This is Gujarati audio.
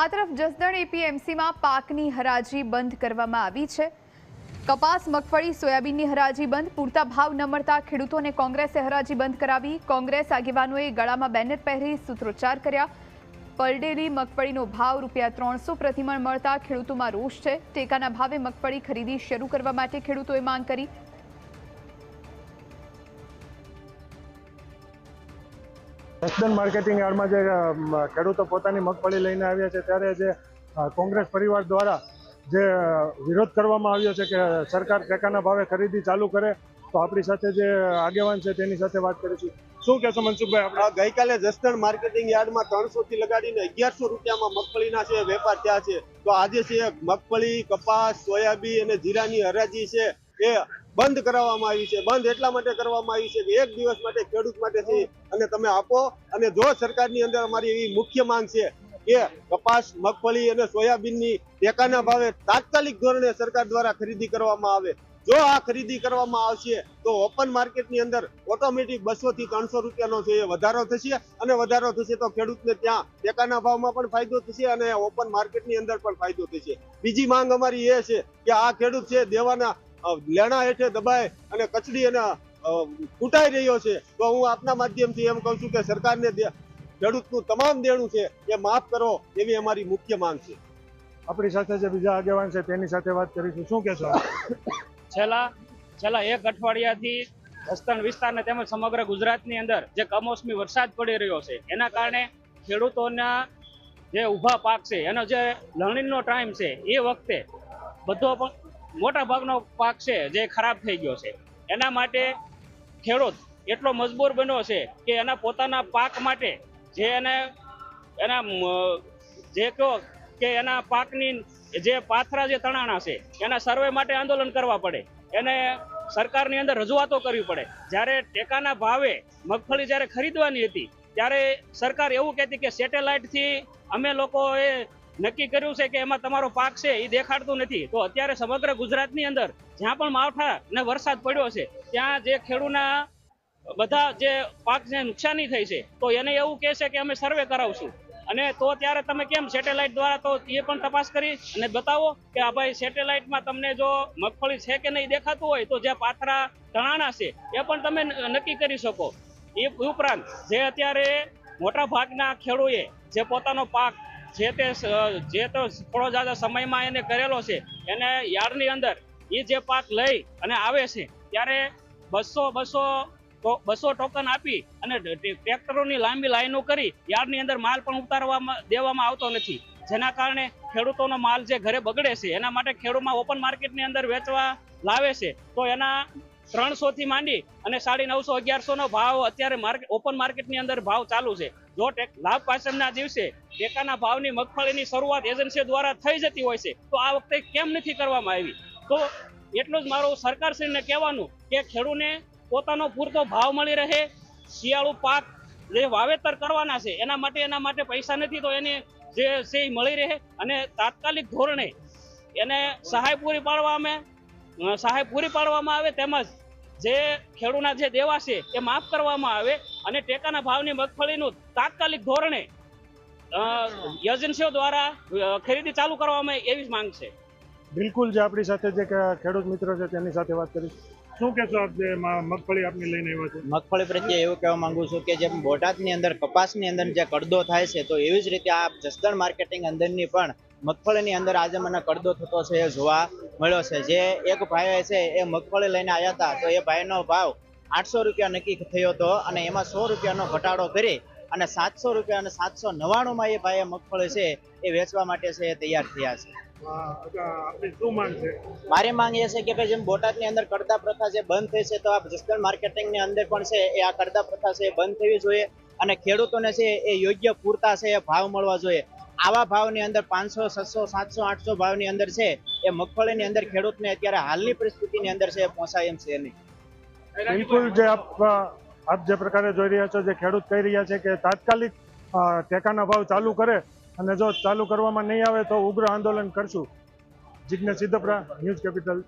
આ તરફ જસદણ એપીએમસીમાં પાકની હરાજી બંધ કરવામાં આવી છે. કપાસ, મગફળી, સોયાબીનની હરાજી બંધ. પૂરતા ભાવ ન મળતા ખેડૂતોને કોંગ્રેસે હરાજી બંધ કરાવી. કોંગ્રેસ આગેવાનોએ ગળામાં બેનર પહેરી સૂત્રોચ્ચાર કર્યા. પલડેલી મગફળીનો ભાવ રૂપિયા ત્રણસો પ્રતિમણ મળતા ખેડૂતોમાં રોષ છે. ટેકાના ભાવે મગફળી ખરીદી શરૂ કરવા માટે ખેડૂતોએ માંગ કરી. જસદન માર્કેટિંગ યાર્ડમાં જે ખેડૂતો પોતાની મગફળી લઈને આવ્યા છે, ત્યારે જે કોંગ્રેસ પરિવાર દ્વારા જે વિરોધ કરવામાં આવ્યો છે કે સરકાર ટેકાના ભાવે ખરીદી ચાલુ કરે, તો આપણી સાથે જે આગેવાન છે તેની સાથે વાત કરીશું. શું કહેશો મનસુખભાઈ આપણે? ગઈકાલે જસદણ માર્કેટિંગ યાર્ડમાં ત્રણસો થી લગાડીને અગિયારસો રૂપિયામાં મગફળીના છે વેપાર ત્યાં છે, તો આજે છે મગફળી, કપાસ, સોયાબીન અને જીરાની હરાજી છે, એ બંધ કરાવવામાં આવી છે, બંધ એટલા માટે કરવામાં આવી છે કે એક દિવસ માટે ખેડૂત માટે છે અને તમે આપો અને જો સરકારની અંદર અમારી એવી મુખ્ય માંગ છે કે કપાસ, મગફળી અને સોયાબીનની ટેકાના ભાવે તાત્કાલિક ધોરણે સરકાર દ્વારા ખરીદી કરવામાં આવે. જો આ ખરીદી કરવામાં આવશે તો ઓપન માર્કેટની અંદર ઓટોમેટિક બસો થી ત્રણસો રૂપિયાનો છે એ વધારો થશે અને વધારો થશે તો ખેડૂતને ત્યાં ટેકાના ભાવમાં પણ ફાયદો થશે અને ઓપન માર્કેટની અંદર પણ ફાયદો થશે. બીજી માંગ અમારી એ છે કે આ ખેડૂત છે, દેવાના લેણા હેઠે દબાય અને કચડી અને ફૂટાઈ કૂટાઈ રહ્યો છે તો હું આપના માધ્યમથી એમ કહું છું કે સરકારને ખેડૂતનું તમામ દેણું છે એ માફ કરો એવી અમારી મુખ્ય માંગ છે. આપણી સાથે જે બીજા આગેવાન છે તેની સાથે વાત કરીશું. શું કહેશો? છેલ્લા છેલ્લા એક અઠવાડિયાથી જસદણ વિસ્તારને તેમજ સમગ્ર ગુજરાતની અંદર જે કમોસમી વરસાદ પડી રહ્યો છે એના કારણે ખેડૂતોના જે ઊભા પાક છે એનો જે લણણીનો ટાઈમ છે એ વખતે બધો પણ મોટા ભાગનો પાક છે જે ખરાબ થઈ ગયો છે. એના માટે ખેડૂત એટલો મજબૂર બન્યો છે કે એના પોતાના પાક માટે જે એને, એના જે કહો કે એના પાકની જે પાથરા જે તણાણા છે, એના સર્વે માટે આંદોલન કરવા પડે. એને સરકારની અંદર રજૂઆતો કરવી પડે. જ્યારે ટેકાના ભાવે મગફળી જ્યારે ખરીદવાની હતી, ત્યારે સરકાર એવું કહેતી કે સેટેલાઇટથી અમે લોકોએ નક્કી કર્યું છે કે એમાં તમારો પાક છે એ દેખાડતું નથી. તો અત્યારે સમગ્ર ગુજરાતની અંદર જ્યાં પણ માવઠા ને વરસાદ પડ્યો છે, ત્યાં જે ખેડૂના બધા જે પાકને નુકસાની થઈ છે, તો એને એવું કહે છે કે અમે સર્વે કરાવશું. અને તો ત્યારે તમે કેમ સેટેલાઇટ દ્વારા તો એ પણ તપાસ કરી અને બતાવો કે આ ભાઈ સેટેલાઇટમાં તમને જો મગફળી છે કે નહીં દેખાતું હોય, તો જે પાથરા તણાણા છે, એ પણ તમે નક્કી કરી શકો. એ ઉપરાંત જે અત્યારે મોટા ભાગના ખેડૂએ જે પોતાનો પાક જે તે જે તો થોડો જાજા સમયમાં એને કરેલો છે, એને યાર્ડની અંદર એ જે પાક લઈ અને આવે છે, ત્યારે બસો બસો બસો ટોકન આપી અને ટ્રેક્ટરોની લાંબી લાઈનો કરી યાર્ડની અંદર માલ પણ ઉતારવામાં, દેવામાં આવતો નથી. જેના કારણે ખેડૂતોનો માલ જે ઘરે બગડે છે, એના માટે ખેડૂતમાં ઓપન માર્કેટની અંદર વેચવા લાવે છે, તો એના ત્રણસો થી માંડી અને સાડી નવસો અગિયારસો નો ભાવ અત્યારે માર્કેટ ઓપન માર્કેટની અંદર ભાવ ચાલુ છે. જો લાભ પાછળના દિવસે ટેકાના ભાવની મગફળીની શરૂઆત એજન્સી દ્વારા થઈ જતી હોય છે તો આ વખતે કેમ નથી કરવામાં આવી? તો એટલું જ મારું સરકારશ્રીને કહેવાનું કે ખેડૂને પોતાનો પૂરતો ભાવ મળી રહે શિયાળુ પાક જે વાવેતર કરવાના છે એના માટે એના માટે પૈસા નથી તો એને જે છે એ મળી રહે અને તાત્કાલિક ધોરણે એને સહાય પૂરી પાડવા અ, સહાય પૂરી પાડવામાં આવે તેમજ જે ખેડૂના જે દેવા છે એ માફ કરવામાં આવે અને ટેકાના ભાવની મગફળીનું તાત્કાલિક ધોરણે અ, એજન્સીઓ દ્વારા ખરીદી ચાલુ કરવામાં આવે એવી જ માંગ છે. બિલકુલ જે આપણી સાથે જે ખેડૂત મિત્રો છે તેની સાથે વાત કરી. શું કહેશો આપ જે મગફળી આપને લઈને આવ્યા છો? મગફળી પ્રત્યે એવું કહેવા માંગુ છું કે જેમ બોટાદની અંદર કપાસની અંદર જે કડદો થાય છે તો એવી જ રીતે આ જસદણ માર્કેટિંગ અંદરની પણ મગફળીની અંદર આજે મને કડદો થતો છે, એ જોવા મળ્યો છે. જે એક ભાઈ છે, એ મગફળી લઈને આવ્યા હતા, તો એ ભાઈનો ભાવ આઠસો રૂપિયા નક્કી થયો હતો અને એમાં સો રૂપિયાનો ઘટાડો કરી અને સાતસો રૂપિયા અને સાતસો નવ્વાણુંમાં એ ભાઈએ મગફળી છે, એ વેચવા માટે છે, એ તૈયાર થયા છે. મારી માંગ એ છે કે ભાઈ જેમ બોટાદની અંદર કડદા પ્રથા જે બંધ થઈ છે, તો આ જસદણ માર્કેટિંગની અંદર પણ છે, એ આ કડદા પ્રથા છે, એ બંધ થવી જોઈએ અને ખેડૂતોને છે, એ યોગ્ય પૂરતા છે, એ ભાવ મળવા જોઈએ. આવા ભાવની અંદર પાંચસો, છસો, સાતસો, આઠસો ભાવની અંદર છે. એ મગફળીની અંદર ખેડૂતને અત્યારે હાલની પરિસ્થિતિની અંદર છે એ એમ છે નહીં બિલકુલ જે આપ જે પ્રકારે જોઈ રહ્યા છો, જે ખેડૂત કહી રહ્યા છે કે તાત્કાલિક ટેકાના ભાવ ચાલુ કરે અને જો ચાલુ કરવામાં નહીં આવે તો ઉગ્ર આંદોલન કરશું. Jignesh Siddhpara, News Capital.